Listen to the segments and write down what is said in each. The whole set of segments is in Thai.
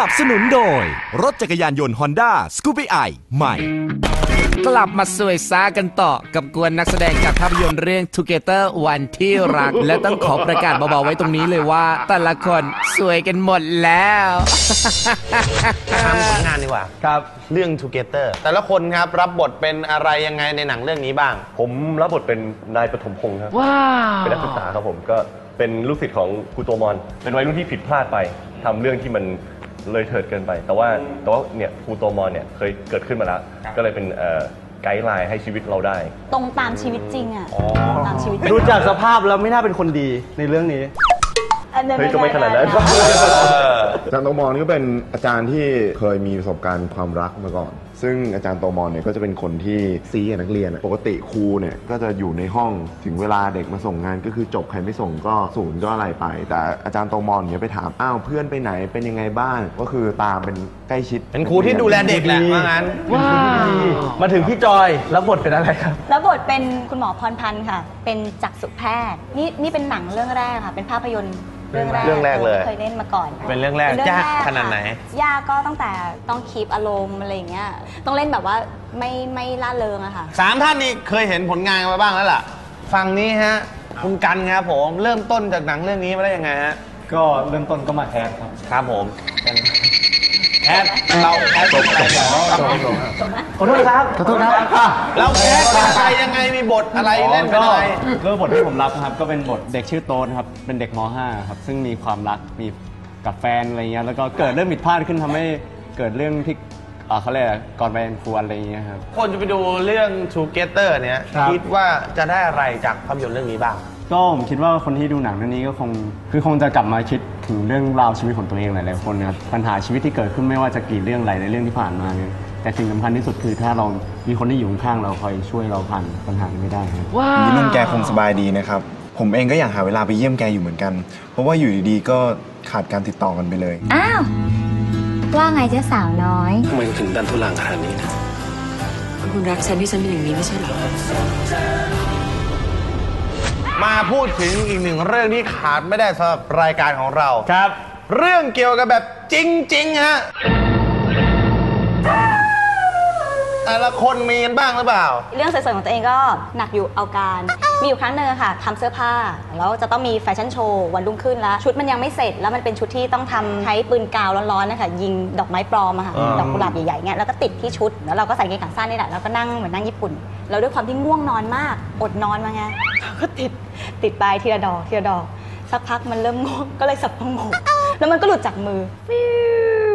นับสนุนโดย รถจักรยานยนต์ Honda s c o o p y i ใหม่ กลับมาสวยซ่ากันต่อกับกวนนักแสดงจากภาพยนตร์เรื่อง Together วันที่รัก และต้องขอประกาศเบาๆไว้ตรงนี้เลยว่า แต่ละคนสวยกันหมดแล้วทำผลงานดีกว่า ครับ เรื่อง Together แต่ละคนครับรับบทเป็นอะไรยังไงในหนังเรื่องนี้บ้าง ผมรับบทเป็นนายปฐมพงศ์ครับ ว้าวเป็นนักศึกษาครับผมก็เป็นลูกศิษย์ของครูโตมอน เป็นวัยรุ่นที่ผิดพลาดไปทำเรื่องที่มัน เลยเถิดเกินไป แต่ว่าแต่ว่าเนี่ยครูโตมอนเนี่ยเคยเกิดขึ้นมาแล้ว ก็เลยเป็นเอ่อไกด์ไลน์ให้ชีวิวิตเราได้ ตรงตามชีวิตจริงอะตามชีวิตจริง ดูจากสภาพแล้วไม่น่าเป็นคนดีในเรื่องนี้ อันนั้นเฮ้ยก็ไม่ขนาดนั้น อาจารย์โตมอนนี่ก็เป็นอาจารย์ที่เคยมีประสบการณ์ความรักมาก่อน ซึ่งอาจารย์โตมอนเนี่ยก็จะเป็นคนที่ซีกับนักเรียนอะปกติครูเนี่ยก็จะอยู่ในห้องถึงเวลาเด็กมาส่งงานก็คือจบใครไม่ส่งก็ศูนย์ก็อะไรไป แต่อาจารย์โตมอนเนี่ยไปถามอ้าวเพื่อนไปไหนเป็นยังไงบ้างก็คือตามเป็นใกล้ชิดเป็นครูที่ดูแลเด็กแหละว่างั้นมาถึงพี่จอยแล้วบทเป็นอะไรครับ แล้วบทเป็นคุณหมอพรพันธ์ค่ะ เป็นจักษุแพทย์ นี่นี่เป็นหนังเรื่องแรกค่ะ เป็นภาพยนตร์เรื่องแรกเรื่องแรกเลยเคยเล่นมาก่อนเป็นเรื่องแรกป็นยากค่ะขนาดไหนยากก็ตั้งแต่ต้องคีปอารมณ์อะไรอย่างเงี้ย ต้องเล่นแบบว่าไม่ไม่ล่าเริงอะค่ะ สามท่านนี้เคยเห็นผลงานมาบ้างแล้วล่ะฟังนี้ฮะคุณกันครับผมเริ่มต้นจากหนังเรื่องนี้มาได้ยังไงฮะก็เริ่มต้นก็มาแคสครับครับผม แอดเราแอดเป็นอะไรกันขอโทษครับขอโทษครับเราแอดเป็นอะไรยังไงมีบทอะไรเล่นเป็นอะไรก็บทที่ผมรับนะครับ ก็เป็นบทเด็กชื่อโต๊ดครับเป็นเด็กม .5 ครับซึ่งมีความรักมีกับแฟนอะไรเงี้ยแล้วก็เกิดเรื่องผิดพลาดขึ้นทำให้เกิดเรื่องที่อ่าเขาเรียกอะไรก่อนไปควรอะไรเงี้ยครับคนจะไปดูเรื่อง Together เนี่ยครับคิดว่าจะได้อะไรจากภาพยนตร์เรื่องนี้บ้าง ก็ผมคิดว่าคนที่ดูหนังเรื่องนี้ก็คงคือคงจะกลับมาคิดถึงเรื่องราวชีวิตของตัวเองหลายๆคนนะครับปัญหาชีวิตที่เกิดขึ้นไม่ว่าจะกี่เรื่องอะไรในเรื่องที่ผ่านมาเนี่ยแต่สิ่งสำคัญที่สุดคือถ้าเรามีคนที่อยู่ข้างๆเราคอยช่วยเราผ่านปัญหานี้ไม่ได้ครับนี่นุ่นแกคงสบายดีนะครับ ผมเองก็อยากหาเวลาไปเยี่ยมแกอยู่เหมือนกัน เพราะว่าอยู่ดีๆก็ขาดการติดต่อกันไปเลย อ้าว ว่าไงเจ้าสาวน้อย ทำไมถึงดันทุลังขนาดนี้นะ คุณรักฉันที่ฉันเป็นอย่างนี้ไม่ใช่เหรอ มาพูดถึงอีกหนึ่งเรื่องที่ขาดไม่ได้สำหรับรายการของเรา ครับ เรื่องเกี่ยวกับแบบจริง ๆ ฮะ แต่ละคนมีกันบ้างหรือเปล่า เรื่องสวยๆของตัวเองก็หนักอยู่เอาการ มีอยู่ครั้งหนึ่งอะค่ะทำเสื้อผ้า แล้วจะต้องมีแฟชั่นโชว์วันรุ่งขึ้นแล้ว ชุดมันยังไม่เสร็จ แล้วมันเป็นชุดที่ต้องทำใช้ปืนกาวร้อนๆนะคะยิงดอกไม้ปลอมอะค่ะ อ่า ดอกกุหลาบใหญ่ๆเงี้ยแล้วก็ติดที่ชุด แล้วเราก็ใส่กางเกงขาสั้นนี่แหละแล้วก็นั่งเหมือนนั่งญี่ปุ่นแล้วด้วยความที่ง่วงนอนมาก อดนอนมาไงก็ติดติดไปทีละดอกทีละดอก สักพักมันเริ่มง่วงก็เลยสับพงกแล้วมันก็หลุดจากมือฟิว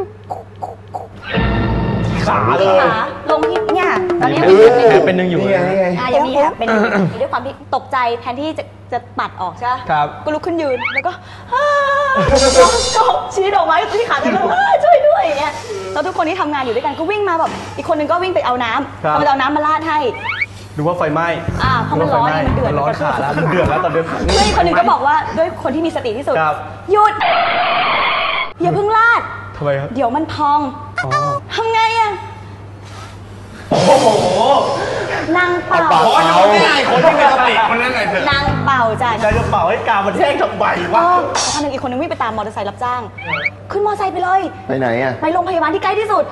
ขาเลยขา ลงที่เนี่ยตอนนี้มันแผลเป็นยังอยู่เลยอะยังมีแอบเป็นอยู่ด้วยความที่ตกใจแทนที่จะจะปัดออกใช่ไหมครับ ก็ลุกขึ้นยืนแล้วก็อ้าจบชี้ดอกไม้ที่ขาจะลงอ้าช่วยด้วยอย่างเงี้ยแล้วทุกคนที่ทำงานอยู่ด้วยกันก็วิ่งมาแบบอีกคนนึงก็วิ่งไปเอาน้ำครับ เอาไปเอาน้ำมาราดให้ ดูว่าไฟไหม้อ่าเพราะมันร้อนไงมันเดือด ร้อนขาแล้วมันเดือดแล้วตอนเดือด เพื่อนอีกคนนึงก็บอกว่าด้วยคนที่มีสติที่สุดครับ หยุดอย่าเพิ่งลาดทำไมครับ เดี๋ยวมันพองทำไงอะ นางเป่าขอดูง่ายๆคนที่มีสติคนนั้นหน่อยเถอะนางเป่าจ้ะใจจะเป่าให้กามันแท่งทำไมเอวะอท่านหนึ่งอีกคนนึงวิ่งไปตามมอเตอร์ไซค์รับจ้าง ขึ้นมอเตอร์ไซค์ไปเลย ไปไหนอะ ไปโรงพยาบาลที่ใกล้ที่สุด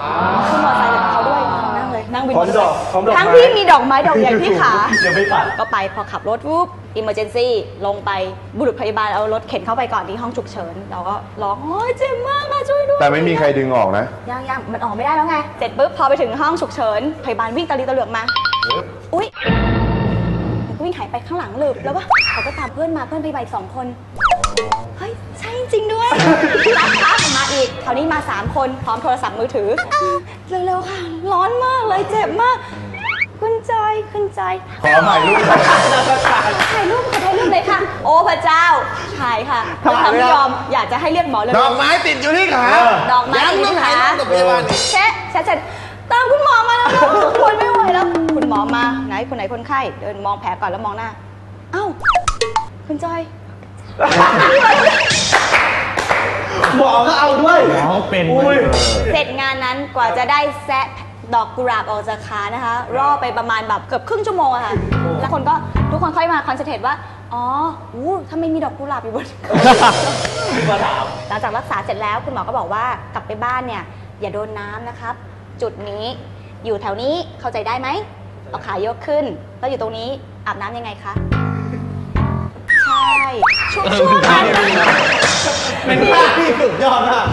ขึ้นมอเตอร์ไซค์ไปกับเขาด้วยนั่งเลยนั่งวินพร้อมดอกพร้อมดอกทั้งไม้ที่มีดอกไม้ดอกใหญ่ที่ขายังไม่ปัดก็ไปพอขับรถปุ๊บอิมเมอร์เจนซี่ลงไปบุรุษพยาบาลเอารถเข็นเข้าไปก่อนที่ห้องฉุกเฉิน เราก็ร้องโอ้ยเจ็บมากค่ะช่วยด้วยแต่ไม่มีใครดึงออกนะยังยังมันออกไม่ได้แล้วไงเสร็จปุ๊บพอไปถึงห้องฉุกเฉินพยาบาลวิ่งตะลีตะเหลือกมา อุ๊ยมันก็วิ่งหายไปข้างหลังเลยแล้วก็เขาก็ตามเพื่อนมาเพื่อนพยาบาลอีกสองคน เฮ้ย ใช่จริงด้วย รักครับมาอีกคราวนี้มา 3 คนพร้อมโทรศัพท์มือถือเร็วๆค่ะ ร้อนมากเลยเจ็บมาก คุณจอย คุณจอย ขอถ่ายรูปถ่ายรูปขอถ่ายรูปเลยค่ะ โอ้พระเจ้า ถ่ายค่ะด้วยความที่ยอม อยากจะให้เรียกหมอเลย ดอกไม้ติดอยู่ที่ขาดอกไม้ยังต้องถ่ายรูปกับพยาบาลอีก เช็ดเช็ดเช็ดตามคุณหมอมาแล้วนะคนไม่ไหวแล้วคุณหมอมาไหนคนไหนคนไข้เดินมองแผลก่อนแล้วมองหน้าเอ้าคุณจอยหมอก็เอาด้วยหมอเป็นอุ้ยเสร็จงานนั้นกว่าจะได้แซะดอกกุหลาบออกจากขานะคะ รอไปประมาณแบบเกือบครึ่งชั่วโมงอะค่ะ แล้วคนก็ทุกคนค่อยมาคอนเซนเทรตว่า อ๋ออู้ทำไมมีดอกกุหลาบอยู่บนหลังจากรักษาเสร็จแล้วคุณหมอก็บอกว่ากลับไปบ้านเนี่ย อย่าโดนน้ำนะครับ จุดนี้อยู่แถวนี้เข้าใจได้ไหม เอาขายกขึ้น แล้วอยู่ตรงนี้อาบน้ำยังไงคะ ใช่ ช่วงช่วงนั้นเป็นภาพที่สุดยอดมาก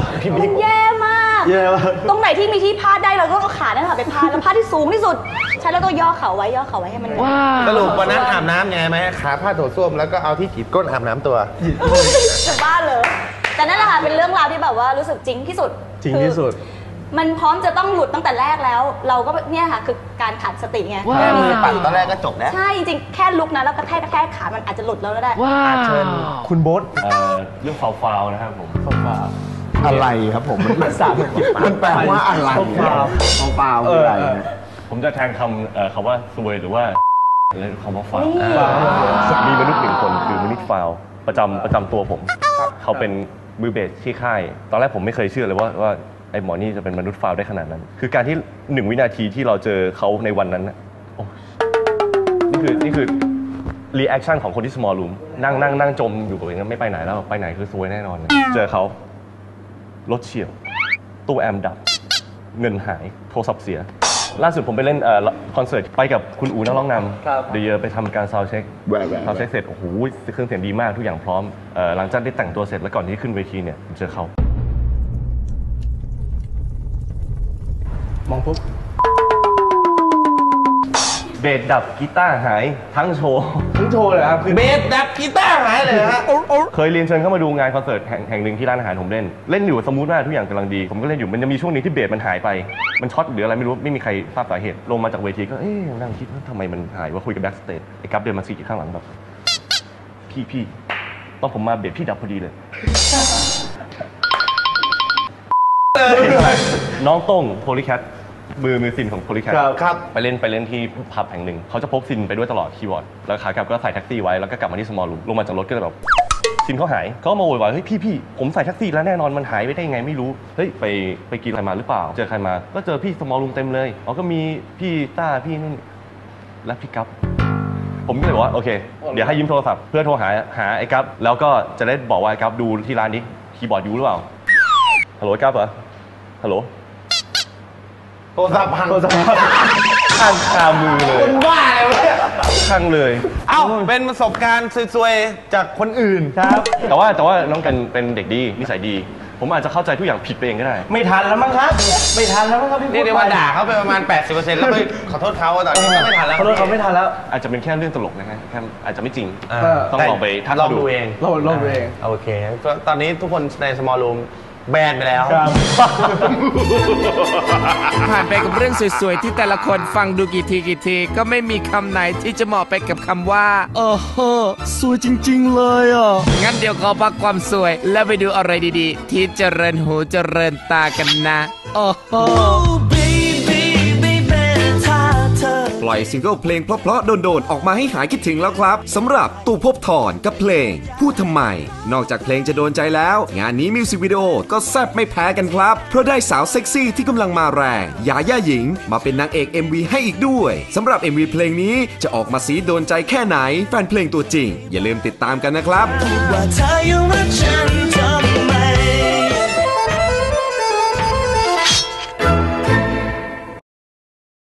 มันแย่มากแย่มากตรงไหนที่มีที่พาดได้เราก็เอาขานั่นแหละไปพาดแล้วพาดที่สูงที่สุด ใช่แล้วก็ย่อเข่าไว้ย่อเข่าไว้ให้มันสรุปวันนั้นอาบน้ำยังไงไหมขาผ้าโถส้วมแล้วก็เอาที่จีบก้นอาบน้ำตัว จะบ้าเลยแต่นั่นแหละค่ะเป็นเรื่องราวที่แบบว่ารู้สึกจริงที่สุดจริงที่สุด คือ มันพร้อมจะต้องหลุดตั้งแต่แรกแล้ว เราก็เนี่ยค่ะคือการขาดสติไงแค่มือปั่นตอนแรกก็จบแล้วใช่จริงๆแค่ลุกนะแล้วก็แค่แค่ขามันอาจจะหลุดแล้วก็ได้เชิญคุณโบ๊ทเอ่อเรื่องฟาวฟาวๆนะครับผมฟาวฟาวอะไรครับผมมันภาษามันแปลว่าอะไรเปล่าเปล่าคืออะไรนะผมจะแทนคำเอ่อคำว่าซวยหรือว่าอะไรคำว่าฟาวมีมนุษย์หนึ่งคนคือมนุษย์ฟาวประจำประจำตัวผม เขาเป็นมือเบสที่ค่าย ตอนแรกผมไม่เคยเชื่อเลยว่าว่าไอ้หมอนี่จะเป็นมนุษย์ฟาวได้ขนาดนั้น คือการที่หนึ่งวินาทีที่เราเจอเขาในวันนั้นน่ะโอ้นี่คือนี่คือรีแอคชั่นของคนที่ small room นั่งนั่งนั่งจมอยู่กับเองไม่ไปไหนแล้วไปไหนคือซวยแน่นอนเลยเจอเขารถเฉียว ตู้แอมดับ เงินหายโทรศัพท์เสีย ล่าสุดผมไปเล่นเอ่อคอนเสิร์ตไปกับคุณอูนักร้องนำเดียไปทำการซาวเช็ค แหวะแหวะ ซาวเช็คเสร็จโอ้โหเครื่องเสียงดีมากทุกอย่างพร้อมเอ่อหลังจากได้แต่งตัวเสร็จแล้วก่อนที่ขึ้นเวทีเนี่ยผมเจอเขา มองปุ๊บ เบสดับกีตาร์หายทั้งโชว์ ทั้งโชว์เลยครับเบสดับกีตาร์หายเลยฮะเคยเรียนเชิญเข้ามาดูงานคอนเสิร์ตแห่งแห่งหนึ่งที่ร้านอาหารผมเล่น เล่นอยู่สมูทมากทุกอย่างกำลังดี ผมก็เล่นอยู่มันจะมีช่วงหนึงที่เบสมันหายไป มันช็อตหรืออะไรไม่รู้ไม่มีใครทราบสาเหตุ ลงมาจากเวทีก็เอ๊ะนั่งคิดว่าทำไมมันหายว่าคุยกับแบ็กสเตจไอ้กัฟเดินมาซีกข้างหลังแบบพี่พี่ตอนผมมาเบสพี่ดับพอดีเลย น้องต้งโพลิแคท มือมือซินของโพลิแคทครับครับ ไปเล่นไปเล่นที่ผับแห่งหนึ่ง เขาจะพกซินไปด้วยตลอดคีย์บอร์ด แล้วขากลับก็ใส่แท็กซี่ไว้ แล้วก็กลับมาที่สมอลรูมลงมาจากรถก็เลยแบบ ซินเขาหาย เขาก็มาโวยวายเฮ้ยพี่พี่ผมใส่แท็กซี่แล้วแน่นอนมันหายไปได้ยังไงไม่รู้ เฮ้ยไปไปกินอะไรมาหรือเปล่า เจอใครมา ก็เจอพี่สมอลรูมเต็มเลย อ๋อก็มีพี่ต้าพี่นู่นและพี่กัฟผมก็เลยบอกว่าโอเค เดี๋ยวให้ยืมโทรศัพท์เพื่อโทรหาหาไอ้กัฟแล้วก็จะได้บอกว่าไอ้กัฟดูที่ร้านนี้คีย์บอร์ดอยู่หรือเปล่า ฮัลโหลไอ้กัฟเหรอ ฮัลโหล โทรศัพท์พังข้างคามือเลยคนบ้าเลยวะเนี่ยข้างเลย เอ้าเป็นประสบการณ์ซวยๆจากคนอื่น ครับ แต่ว่าแต่ว่าน้องกันเป็นเด็กดีนิสัยดี ผมอาจจะเข้าใจทุกอย่างผิดไปเองก็ได้ ไม่ทันแล้วมั้งครับ ไม่ทันแล้วมั้งครับพี่นี่เรียกว่าด่าเขาไปประมาณ 80%แล้วไปขอโทษเขาตอนนี้ก็ไม่ทันแล้วเขาโดนเขาไม่ทันแล้ว อาจจะเป็นแค่เรื่องตลกนะฮะแค่อาจจะไม่จริงาต้องลองไปทักลองดูดูเองลองลองดูเอง โอเคก็ตอนนี้ทุกคนใน small room แบนไปแล้วผ่านไปกับเรื่องสวยๆ ที่แต่ละคนฟังดูกี่ทีกี่ที ก็ไม่มีคำไหนที่จะเหมาะไปกับคำว่าเออเฮอสวยจริงๆเลยอะ งั้นเดี๋ยวขอพักความสวย แล้วไปดูอะไรดีๆ ที่เจริญหูเจริญตากันนะ โอ้โหป ล่อยซิงเกิลเพลงเพราะๆโดนๆออกมาให้หายคิดถึงแล้วครับสำหรับตู่ภพบถอนกับเพลง พูดทำไม นอกจากเพลงจะโดนใจแล้ว งานนี้มิวสิกวิดีโอก็แซ่บไม่แพ้กันครับ เพราะได้สาวเซ็กซี่ที่กำลังมาแรงยาย่าหญิง มาเป็นนางเอก MV ให้อีกด้วยสำหรับ MV เพลงนี้จะออกมาสีโดนใจแค่ไหน แฟนเพลงตัวจริง อย่าลืมติดตามกันนะครับว่าเธอยังรักฉันเธอ